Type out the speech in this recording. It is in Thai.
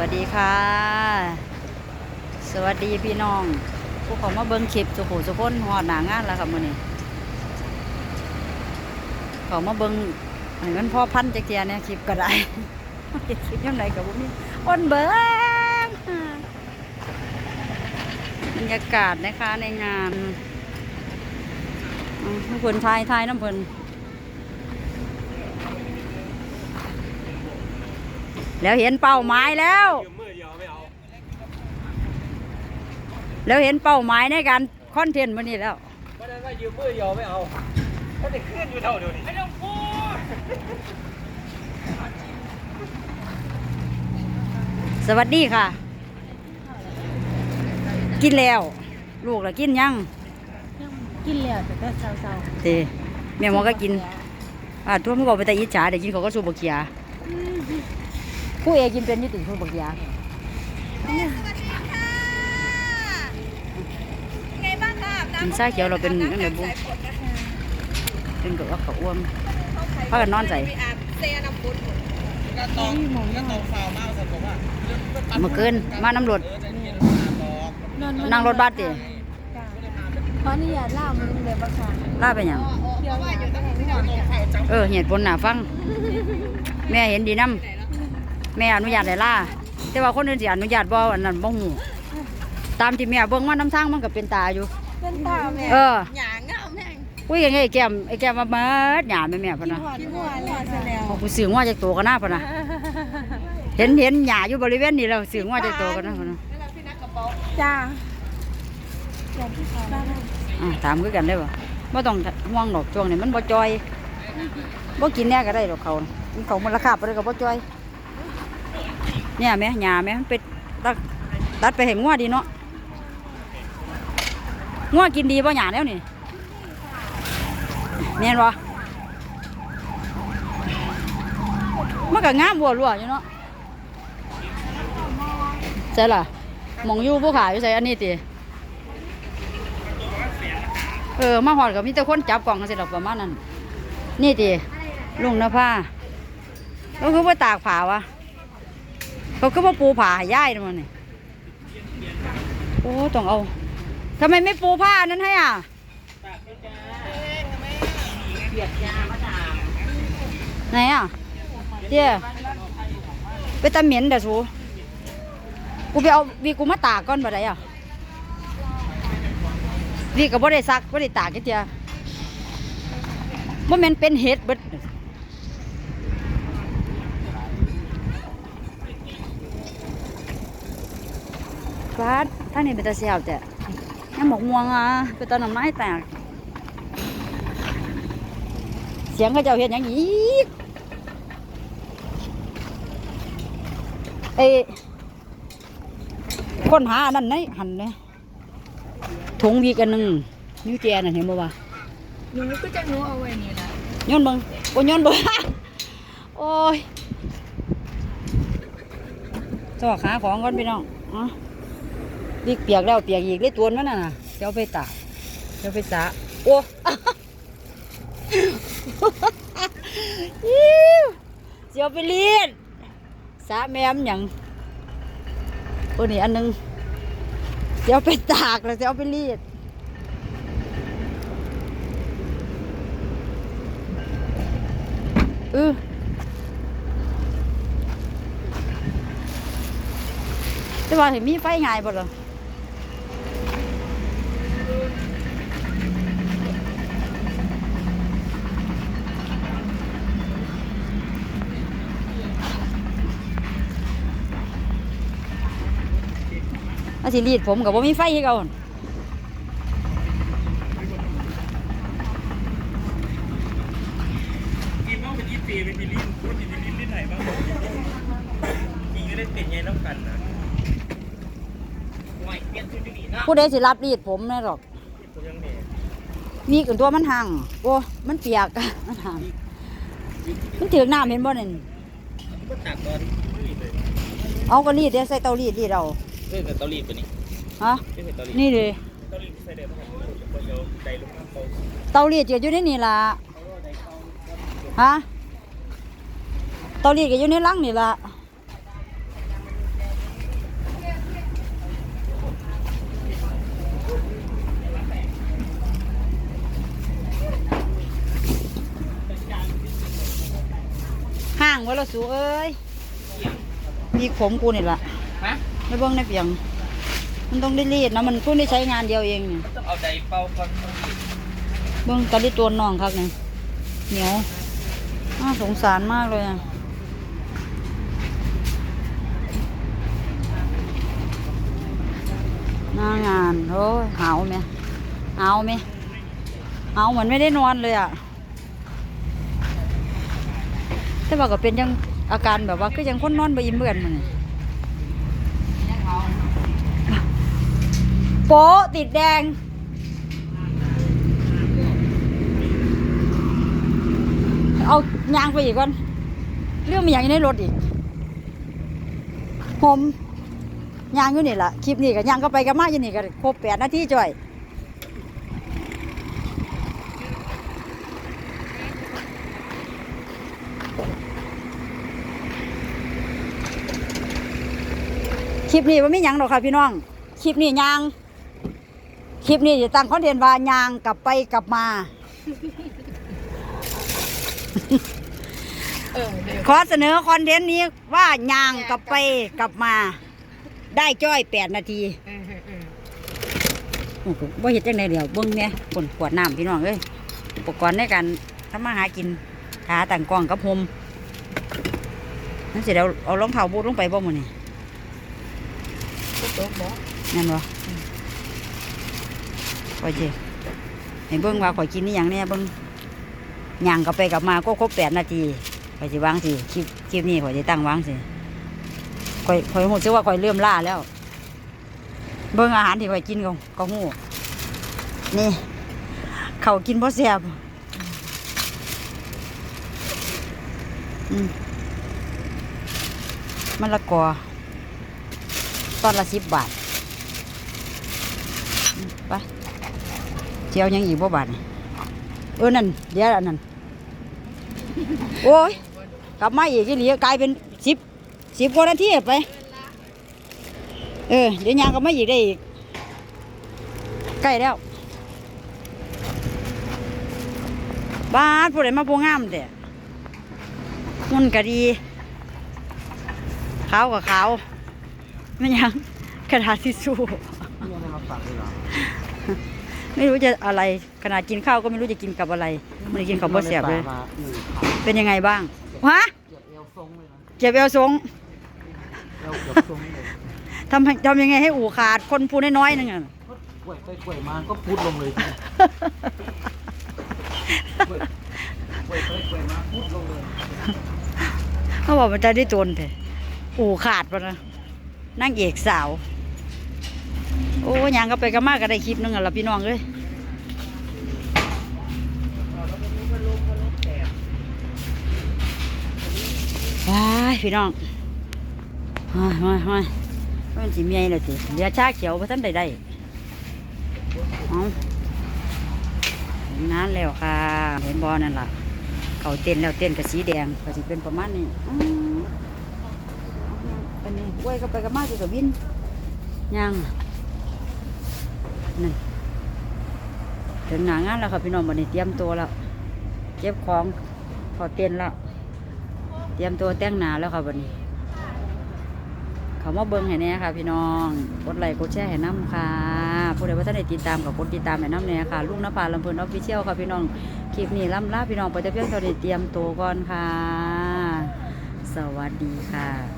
วัสดีค่ะ สวัสดีพี่น้อง ผู้ขามาเบิ้งคลิปสุขุสุพ้นหอดหนางานแล้วครับมื้อนี้ขามาเบิ้งให้มันพ่อพันจักเทียเนี่ยคลิปก็ได้คลิปยังไงกับบุมีอ้นเบิ้งบรรยากาศนะคะในงานอืมให้เพิ่นทายทายน้ำเพิ่น แล้วเห็นเป้าหมายแล้วยืมมือเดียวไม่เอาแล้วเห็นเป้าหมายในการคอนเทนต์วันนี้แล้วก็ได้ว่ายืมมือเดียวไม่เอาก็จะขึ้นอยู่เท่าเดียวนี่ไม่ต้องพูดสวัสดีค่ะ กินแล้ว ลูกละกินยังกินแล้วแต่ก็เศร้าเตแม่หมอก็กินอ่าทั่วมันก็ไปแต่อิจฉาเดี๋ยวกินเขาก็สูบบักเขีย ผู้เอกินเป็นอยุติสูบบักเขียไงบ้างคะกินซาเขียวเราเป็นนั่นแหละบุเป็นกับว่าเขาอ้วมพากันนอนใส่เซน้ำบุญก็ต้องก็ต้องฟาวมากสักผมว่าเมื่อคืนมาน้ำรถนั่งรถบัสดิขออนุญาตล่ามึงเลยบ้างค่ะล่าไปหยังเดี๋ยวว่าอยู่ตรงไหนก่อนเออเหตุผลน่ะฟัง แม่เห็นดีน้ำ แม่อนุญาตได้ล่าแต่ว่าคนอื่นสิอนุญาตบ่อันนั้นบ่ฮู้ตามที่แม่เบิ่งมาน้ำทางมันก็เป็นตาอยู่ เป็นตาแม่เออ หยางงามแม่งอุ้ยยังไงไอ้แก้มไอ้แก้มมาเบิดหยาแม่แม่พะนะกินหัวแล้วซะแล้วบอกกูซื้องัวจากตัวกันหน้าพะนะเห็นเห็นหยาอยู่บริเวณนี้แล้วซื้องัวจากตัวกันนะพะนะจ้าจ้าพี่ขอบ้างอ่าถามคือกันได้บ่บ่ต้องห่วงดอกช่วงนี้มันบ่จอยบ่กินแน่ก็ได้ดอกเขากินเขามันราคาไปเลยก็บ่จอย เนี่ยแม่หยาแม่มันเป็นตัดตัดไปเห็นงัวดีเนาะงัวกินดีป่ะหยาแล้วนี่เนียนบ่มันก็งามบัวรัวอยู่เนาะใช่ล่ะมองอยู่ผู้ขายอยู่ใส่อันนี้ติเออมาหอดกับมีแต่คนจับกล่องกันสิดอกประมาณนั้น นี่ติลุงนภาแล้วคือว่าตากผ้าวะ เขาก็มาปูผ้าให้ย่ายนะมันนี่โอ้ต้องเอาทำไมไม่ปูผ้านั้นให้อะไหนอะเจ้ไปตะเหม็นเดี๋ยวสูกูไปเอาวีกูมาตากก่อนบ่ได้อะวีก็บ่ได้ซักบ่ได้ตากแค่เจ้าบ่แม่นเป็นเห็ดเบิด ฟาดท่างนี้เป็นตาเสียวแต่ยังหมกม่วงอะเป็นตาหน่อไม้แตกเสียงเขาเจ้าเห็นอย่างอีกเอ้คนหาอันนั้นไหนหันเลยถุงวีกันหนึ่งนิ้วแจน่ะเห็นบ่วะหนูก็จะหนูเอาไว้นี่นะย้อนเบังโอ้ย้อนเบังโอ้ยจอกหาของก่อนพี่น้องอ๋อ วิกเปียกแล้วเปียกอีกเลยตัวนั้นน่ะเดี๋ยวไปตาเดี๋ยวไปสระโอ้อิ๊วเดี๋ยวไปเลียนสระแมมหยังโอ้นี่อันหนึงเดี๋ยวไปตากแล้วเดี๋ยวไปเลียนเออแต่ว่าเห็นมีไฟง่ายบ่หรอ สิรีดผมกับว่ามีไฟให้เขาหั่นกินว่าเป็นยี่ปีเป็นพิลินพูดเป็นพิลินที่ไหนบ้างกินก็ได้ติดไงน้ำกันนะไม่เปลี่ยนชุดดีนะผู้ใดสิรับรีดผมแน่หรอกตัวยังเนี่ยมีกันตัวมันห่างโอ้มันเปียกมันห่างมันถือกน้ำเห็นบ่เนี่ยก็ตักตอนรีบเลยเอาก็รีดเดี๋ยวใส่เตารีดรีดเอา เอ้นแต่เตารีดตัวนี่ฮะเอ้ยแต่เตารีดนี่เด้เตารีดใส่ได้บ่ครับเดี๋ยใจลูกน้ำโขาเตารีดกะอยู่ในนี่ล่ะฮะเตารีดกะอยู่ในลังนี่ล่ะห้างไว้และสูเอ้ยพี่ขมกูนี่ละ ฮะไม่เบิ่งในเปียง มันต้องได้รีดนะมันเพิ่งได้ใช้งานเดียวเองนี่ต้องเอาใจเป่าก่อนมึงเบิ่งตอนที่ตัวน้องครับนี่เหนียวน่าสงสารมากเลยอะหน้างานโอ้ยหาวไหมหาวไหมหาวเหมือนไม่ได้นอนเลยอะแต่ว่าก็เป็นยังอาการแบบว่าก็ยังคนนอนไปอิ่มเบื่อนมัน โป๊ะติดแดง เอายางไปอีกก่อน เรื่องมีอย่างอยู่ในรถอีกผมยางอยู่นี่แหละคลิปนี้กับยางก็ไปกันมาอยู่นี่ก็ครบแปดนาทีจ่อยคลิปนี้ว่าไม่ยังหรอกค่ะพี่น้อง คลิปนี้ยาง ลิปนี้จะตั้งคอนเทนต์ว่ายางกลับไปกลับมา เออเดี๋ยวขอเสนอคอนเทนต์นี้ว่ายางกลับไปกลับมา ได้จ้อยแปดนาทีเออเออเออโอ้โหว่าเห็ดจังไดเดี๋ยวเบิ้งเนี่ยขนขวดน้ำพี่น้องเอ้ยอุปกรณ์ในการทำมาหากินขาต่างกล้องกับพรมนั่นสิเดี๋ยวเอารองเท้าบูทลงไปบ่หมดนี่ก็โต๊ะบอก นั่นวะ ข่อเจให้เบิ้งว่าข่อยกินนี่อย่างเนี้ยเบิ้งย่างกับไปกับมาก็ครบแปดนาทีข่อยสิวางสิคลิปคลิปนี้ข่อยจะตั้งวางสิข่อยข่อยหูซึกว่าข่อยเริ่มล่าแล้ว เบิ้งอาหารที่ข่อยกินก็ก็หูนี่เขากินเพราะแซ่บมมะละกอตอนละสิบบาทไป เจียวยังอีกบ่บาทนี่เออนั่นเดี๋ยวอันนั้นโอ้ยกลับมาอีกอีหลีกลายเป็นสิบสิบกว่านาทีไป เออเดี๋ยวยางก็ไม่อีกได้อีกใกล้แล้วบ้านผู้ใดมาปูงามแต่มันก็ดีขาวกับขาวไม่ยังกระดาษทิชชู่ ไม่รู้จะอะไรขนาดกินข้าวก็ไม่รู้จะกินกับอะไรไมันกินกับบ่เสียบเลย เป็นยังไงบ้างฮะเจ็บเอวทรงทำให้ทำยังไงให้อู่ขาดคนพูน้อยๆนึงอะกล้วยไปกล้วยมาก็พุดลงเลยทีนี้กล้วยกล้วยไปกล้วยมาพุดลงเลยเขาบอกมันจะได้จนเถอะอู่ขาดปะนะนั่งเอกสาว โอ้ยังก็ไปก็มากก็ได้คลิปนึงอะละพี่น้องเลยว้ายพี่น้องมามามามันสิเมียเลยสิเดี๋ยวชาเขียวพระท่านใดได้เอานั้นแล้วค่ะ เห็นบอนั่นล่ะ เขาเต้นแล้วเต้นกับสีแดงก็สิเป็นประมาณนี้อื้ออันนี้กล้วยก็ไปกับมาสิกับวินย่าง นั่นถึงหนางานแล้วค่ะพี่น้องวันนี้เตรียมตัวแล้วเก็บของเขอเต้นแล้วเตรียมตัวแต่งหนาแล้วค่ะวันนี้เขามาเบิ้งให้แน่ค่ะ พี่น้องกดไลค์กดแชร์ให้น้ำค่ะผู้ใดว่าท่านได้ติดตามกับกดติดตามให้น้ำเนี่ยค่ะลุงนภาลำเพลินออฟฟิเชียลค่ะพี่น้องคลิปนี้ล่ำลาพี่น้องไปแต่เพียงเท่านี้เตรียมตัวก่อนค่ะ สวัสดีค่ะ